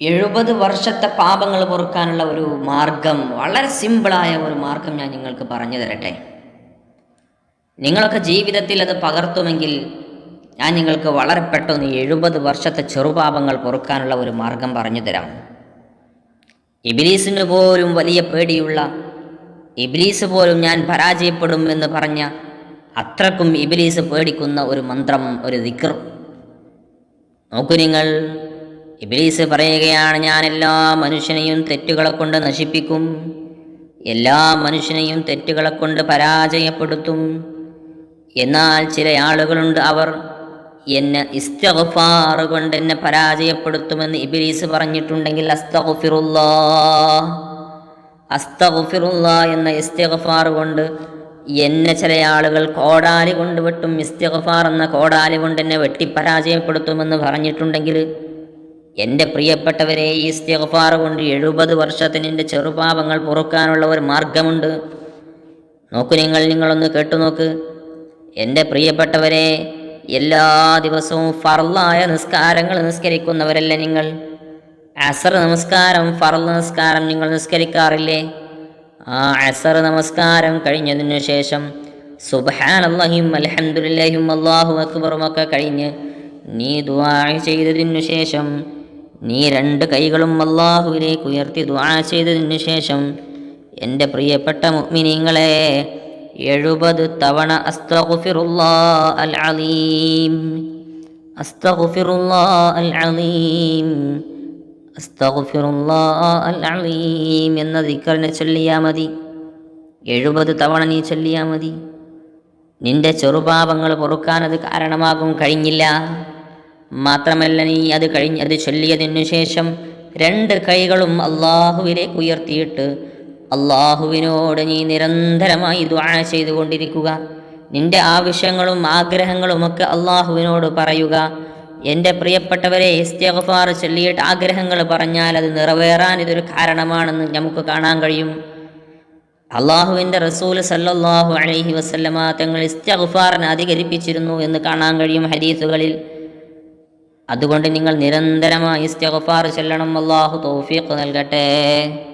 എഴുപത് വർഷത്തെ പാപങ്ങൾ പൊറുക്കാനുള്ള ഒരു മാർഗം വളരെ സിമ്പിളായ ഒരു മാർഗം ഞാൻ നിങ്ങൾക്ക് പറഞ്ഞു തരട്ടെ. നിങ്ങളൊക്കെ ജീവിതത്തിൽ അത് പകർത്തുമെങ്കിൽ ഞാൻ നിങ്ങൾക്ക് വളരെ പെട്ടെന്ന് എഴുപത് വർഷത്തെ ചെറുപാപങ്ങൾ പൊറുക്കാനുള്ള ഒരു മാർഗം പറഞ്ഞു തരാം. ഇബിലീസിന് പോലും വലിയ പേടിയുള്ള ഇബിലീസ് പോലും ഞാൻ പരാജയപ്പെടും എന്ന് പറഞ്ഞ അത്രക്കും ഇബിലീസ് പേടിക്കുന്ന ഒരു മന്ത്രം ഒരു ദിക്കർ നോക്കൂ നിങ്ങൾ ഇബിലീസ് പറയുകയാണ് ഞാൻ എല്ലാ മനുഷ്യനെയും തെറ്റുകളെ കൊണ്ട് നശിപ്പിക്കും. എല്ലാ മനുഷ്യനെയും തെറ്റുകളെ കൊണ്ട് പരാജയപ്പെടുത്തും. എന്നാൽ ചില ആളുകളുണ്ട് അവർ എന്നെ ഇസ്തഗഫാർ കൊണ്ട് എന്നെ പരാജയപ്പെടുത്തുമെന്ന് ഇബിലീസ് പറഞ്ഞിട്ടുണ്ടെങ്കിൽ അസ്തഗഫിറുല്ലാ. അസ്തഗഫിറുല്ലാ എന്ന ഇസ്തഗഫാർ കൊണ്ട് എന്നെ ചില ആളുകൾ കോടാലി കൊണ്ട് വെട്ടും. ഇസ്തഗഫാർ എന്ന കോടാലി കൊണ്ട് എന്നെ വെട്ടി പരാജയപ്പെടുത്തുമെന്ന് പറഞ്ഞിട്ടുണ്ടെങ്കിൽ എന്റെ പ്രിയപ്പെട്ടവരെ ഈ ഇസ്തിഗ്ഫാർ കൊണ്ട് എഴുപത് വർഷത്തിന് എന്റെ ചെറുപാപങ്ങൾ പൊറുക്കാനുള്ള ഒരു മാർഗമുണ്ട്. നോക്കൂ നിങ്ങൾ നിങ്ങളൊന്ന് കേട്ടു നോക്ക്. എന്റെ പ്രിയപ്പെട്ടവരെ എല്ലാ ദിവസവും ഫർലായ നിസ്കാരങ്ങൾ നിസ്കരിക്കുന്നവരല്ല നിങ്ങൾ? അസർ നമസ്കാരം ഫർൽ നമസ്കാരം നിങ്ങൾ നിസ്കരിക്കാറില്ലേ? ആ അസർ നമസ്കാരം കഴിഞ്ഞതിനു ശേഷം സുബ്ഹാനല്ലാഹിം അൽഹംദുലില്ലാഹിം അള്ളാഹു അക്ബറും ഒക്കെ കഴിഞ്ഞ് നീ ദുആ ചെയ്തതിനു ശേഷം നീ രണ്ട് കൈകളും അള്ളാഹുവിലേക്ക് ഉയർത്തി ദ്വാ ചെയ്തതിനു ശേഷം എന്റെ പ്രിയപ്പെട്ട മുഅ്മിനീങ്ങളെ എഴുപത് തവണ അലീം. അലീം. അലീം എന്ന ദിക്കറിനെ ചൊല്ലിയാൽ മതി. എഴുപത് തവണ നീ ചൊല്ലിയാൽ മതി. നിന്റെ ചെറുപാപങ്ങൾ പൊറുക്കാനത് കാരണമാകും കഴിഞ്ഞില്ല. മാത്രമല്ല നീ അത് കഴിഞ്ഞ് അത് ചൊല്ലിയതിനു ശേഷം രണ്ട് കൈകളും അള്ളാഹുവിലേക്ക് ഉയർത്തിയിട്ട് അള്ളാഹുവിനോട് നീ നിരന്തരമായി ദ്വാഴ ചെയ്തുകൊണ്ടിരിക്കുക. നിന്റെ ആവശ്യങ്ങളും ആഗ്രഹങ്ങളും ഒക്കെ അള്ളാഹുവിനോട് പറയുക. എന്റെ പ്രിയപ്പെട്ടവരെ ഇസ്തിഗ്ഫാർ ചൊല്ലിയിട്ട് ആഗ്രഹങ്ങൾ പറഞ്ഞാൽ അത് നിറവേറാൻ ഇതൊരു കാരണമാണെന്ന് നമുക്ക് കാണാൻ കഴിയും. അള്ളാഹുവിന്റെ റസൂൽ സല്ലാഹു അലഹി വസല്ലമ തങ്ങൾ ഇസ്തിഗ്ഫാറിനെ അധികരിപ്പിച്ചിരുന്നു എന്ന് കാണാൻ കഴിയും ഹദീസുകളിൽ. അതുകൊണ്ട് നിങ്ങൾ നിരന്തരമായി ഇസ്തിഗ്ഫാർ ചെല്ലണം. അള്ളാഹു തൗഫീഖ് നൽകട്ടെ.